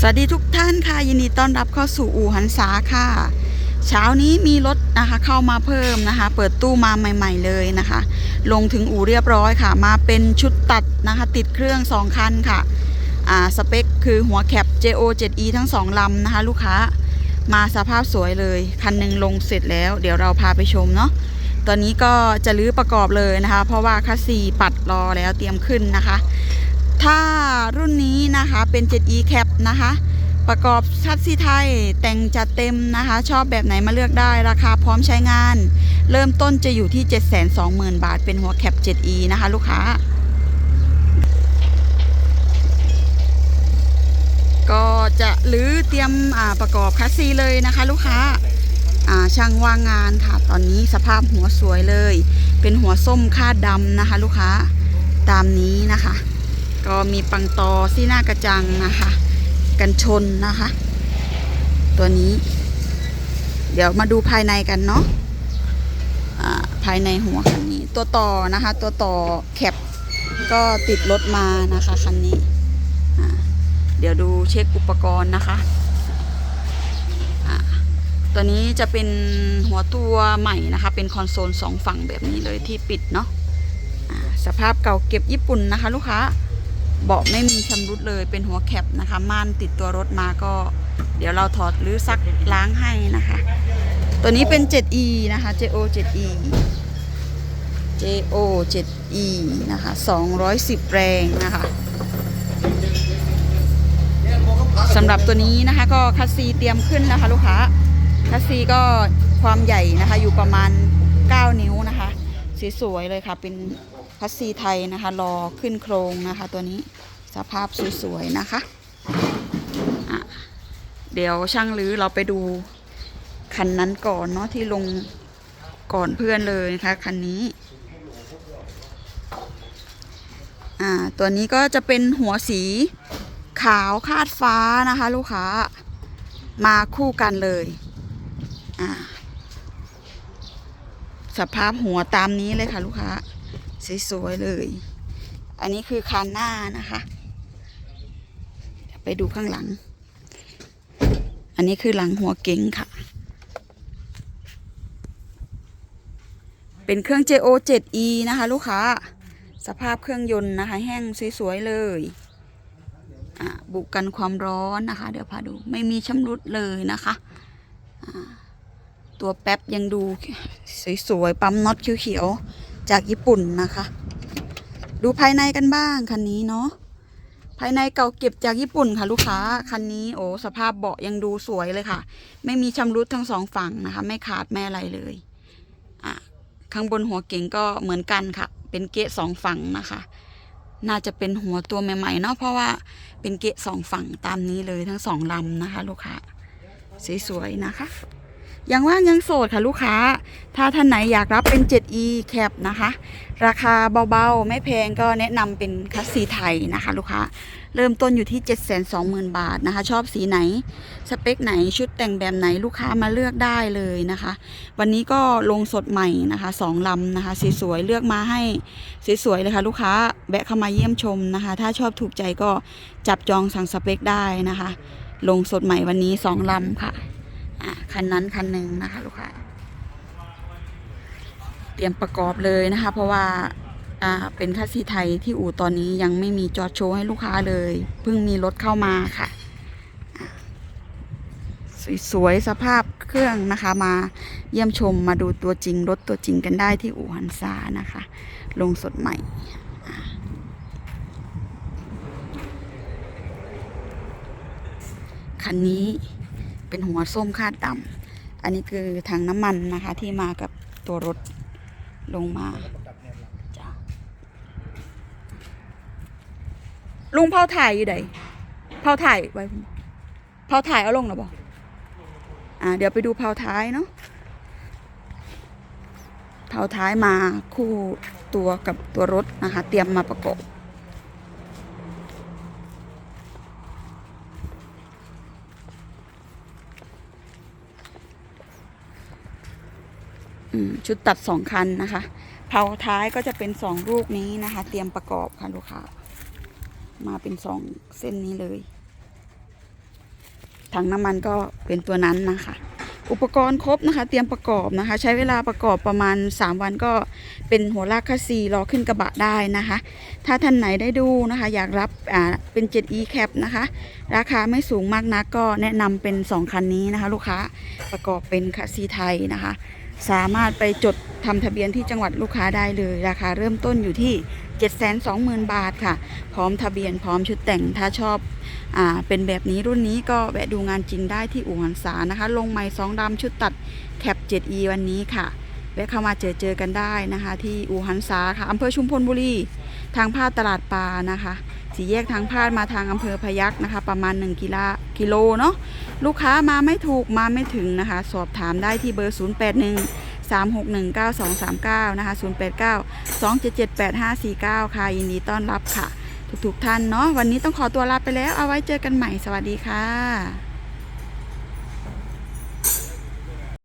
สวัสดีทุกท่านค่ะ ยินดีต้อนรับเข้าสู่อู่หันษาค่ะ เช้านี้มีรถนะคะเข้ามาเพิ่มนะคะ เปิดตู้มาใหม่ ๆ เลยนะคะ ลงถึงอู่เรียบร้อยค่ะ มาเป็นชุดตัดนะคะ ติดเครื่อง 2 คันค่ะอ่าสเปคคือหัวแคป JO 7E ทั้ง 2 ลำนะคะ ลูกค้ามาสภาพสวยเลย คันหนึ่งลงเสร็จแล้ว เดี๋ยวเราพาไปชมเนาะตอนนี้ก็จะรื้อประกอบเลยนะคะ เพราะว่าคัสซีปัดรอแล้วเตรียมขึ้นนะคะ ถ้ารุ่นนี้นะคะเป็น 7e cap นะคะ ประกอบชัดซีไทยแต่งจัดเต็มนะคะ ชอบแบบไหนมาเลือกได้ราคาพร้อมใช้งาน เริ่มต้นจะอยู่ที่ 720,000 บาท เป็นหัวแคป 7e นะคะ ลูกค้า ก็จะหรือเตรียมประกอบคัสซีเลยนะคะ ลูกค้าอ่าช่างว่างงานค่ะ ตอนนี้สภาพหัวสวยเลย เป็นหัวส้มคาดดำนะคะ ลูกค้าตามนี้นะคะ ก็มีปังตอซี่หน้ากระจังนะคะ กันชนนะคะ ตัวนี้ เดี๋ยวมาดูภายในกันเนาะอ่าภายในหัวคันนี้ ตัวต่อนะคะ ตัวต่อแคปก็ติดรถมานะคะคันนี้เดี๋ยวดูเช็คอุปกรณ์นะคะอ่าตัวนี้จะเป็นหัวตัวใหม่นะคะ เป็นคอนโซลสองฝั่งแบบนี้เลยที่ปิดเนาะอ่าสภาพเก่าเก็บญี่ปุ่นนะคะ ลูกค้า เบาะไม่มีชำรุดเลยเป็นหัวแคปนะคะ ม่านติดตัวรถมาก็ เดี๋ยวเราถอดหรือซักล้างให้นะคะ ตัวนี้เป็น 7e นะคะ JO 7e JO 7e นะคะ 210 แรงนะคะสำหรับตัวนี้นะคะก็คัสซีเตรียมขึ้นนะคะลูกค้าคัสซีก็ความใหญ่นะคะอยู่ประมาณ 9 นิ้วนะคะสวยๆเลยค่ะเป็น คัสซีไทยนะคะรอขึ้นโครงนะคะ ตัวนี้สภาพสวยๆนะคะะเดี๋ยวช่างลือเราไปดูคันนั้นก่อนเนาะที่ลงก่อนเพื่อนเลยนะคะคันนี้อ่าตัวนี้ก็จะเป็นหัวสีขาวคาดฟ้านะคะ ลูกค้ามาคู่กันเลยอ่าสภาพหัวตามนี้เลยค่ะลูกค้า สวยๆเลย อันนี้คือคานหน้านะคะ ไปดูข้างหลัง อันนี้คือหลังหัวเก๋งค่ะ เป็นเครื่อง JO 7E นะคะ ลูกค้า สภาพเครื่องยนต์นะคะ แห้งสวยๆเลยบุกกันความร้อนนะคะ เดี๋ยวพาดูไม่มีชำรุดเลยนะคะตัวแป๊บยังดูสวยๆปั๊มน็อตเขียวๆ จากญี่ปุ่นนะคะ ดูภายในกันบ้างคันนี้เนาะภายในเก่าเก็บจากญี่ปุ่นค่ะ ลูกค้าคันนี้โอ้สภาพเบาะยังดูสวยเลยค่ะ ไม่มีชำรุดทั้งสองฝั่งนะคะ ไม่ขาดไม่อะไรเลยอะข้างบนหัวเก๋งก็เหมือนกันค่ะ เป็นเกะสองฝั่งนะคะ น่าจะเป็นหัวตัวใหม่ๆเนาะเพราะว่าเป็นเกะสองฝั่งตามนี้เลยทั้งสองลำนะคะ ลูกค้าสวยๆนะคะ ยังว่างยังโสดค่ะลูกค้า ถ้าท่านไหนอยากรับเป็น 7e cap นะคะ ราคาเบาๆ ไม่แพงก็แนะนำเป็นคัสซีไทยนะคะ ลูกค้า เริ่มต้นอยู่ที่ 720,000 บาทนะคะ ชอบสีไหน สเปคไหนชุดแต่งแบบไหนลูกค้ามาเลือกได้เลยนะคะ วันนี้ก็ลงสดใหม่นะคะสองลำนะคะสีสวยๆเลือกมาให้สวยๆเลยค่ะ ลูกค้าแวะเข้ามาเยี่ยมชมนะคะ ถ้าชอบถูกใจก็จับจองสั่งสเปคได้นะคะ ลงสดใหม่วันนี้สองลำค่ะ อะคันนั้นคันหนึ่งนะคะ ลูกค้าเตรียมประกอบเลยนะคะ เพราะว่าอ่าเป็นคัสซีไทยที่อู่ตอนนี้ยังไม่มีจอดโชว์ให้ลูกค้าเลยเพิ่งมีรถเข้ามาค่ะสวยๆสภาพเครื่องนะคะมาเยี่ยมชมมาดูตัวจริงรถตัวจริงกันได้ที่อู่ฮันซานะคะ ลงสดใหม่คันนี้ เป็นหัวส้มคาดดำอันนี้คือถังน้ำมันนะคะ ที่มากับตัวรถลงมาจ้ะลุงเผาถ่ายอยู่ไหนเผาถ่ายไว้เผาถ่ายเอาลงหรอบอกอ่าเดี๋ยวไปดูเผาท้ายเนาะเผาท้ายมาคู่ตัวกับตัวรถนะคะ เตรียมมาประกอบ ชุดตัดสองคันนะคะ เผาท้ายก็จะเป็นสองลูกนี้นะคะ เตรียมประกอบค่ะลูกค้า มาเป็นสองเส้นนี้เลย ถังน้ำมันก็เป็นตัวนั้นนะคะ อุปกรณ์ครบนะคะ เตรียมประกอบนะคะ ใช้เวลาประกอบประมาณ 3 วันก็เป็นหัวลากคัสซีรอขึ้นกระบะได้นะคะ ถ้าท่านไหนได้ดูนะคะ อยากรับอ่าเป็น 7e cap นะคะ ราคาไม่สูงมากนักก็แนะนำเป็น 2 คันนี้นะคะ ลูกค้าประกอบเป็นคัสซีไทยนะคะ สามารถไปจดทำทะเบียนที่จังหวัดลูกค้าได้เลยราคาเริ่มต้นอยู่ที่ 720,000 บาทค่ะ พร้อมทะเบียนพร้อมชุดแต่งถ้าชอบอ่าเป็นแบบนี้รุ่นนี้ก็แวะดูงานจริงได้ที่อู่หันษานะคะ ลงไม้สองดำชุดตัดแคป 7e วันนี้ค่ะ แวะเข้ามาเจอเจอกันได้นะคะ ที่อู่หันษาค่ะอำเภอชุมพลบุรี ทางพาดตลาดปลานะคะ สี่แยกทางพาดมาทางอำเภอพยัคฆ์นะคะ ประมาณ 1กิโลกิโลเนาะลูกค้ามาไม่ถูกมาไม่ถึงนะคะ สอบถามได้ที่เบอร์ 081 361 9239 นะคะ 089 277 8549 ค่ะ ยินดีต้อนรับค่ะ ทุกๆท่านเนาะวันนี้ต้องขอตัวลาไปแล้วเอาไว้เจอกันใหม่สวัสดีค่ะ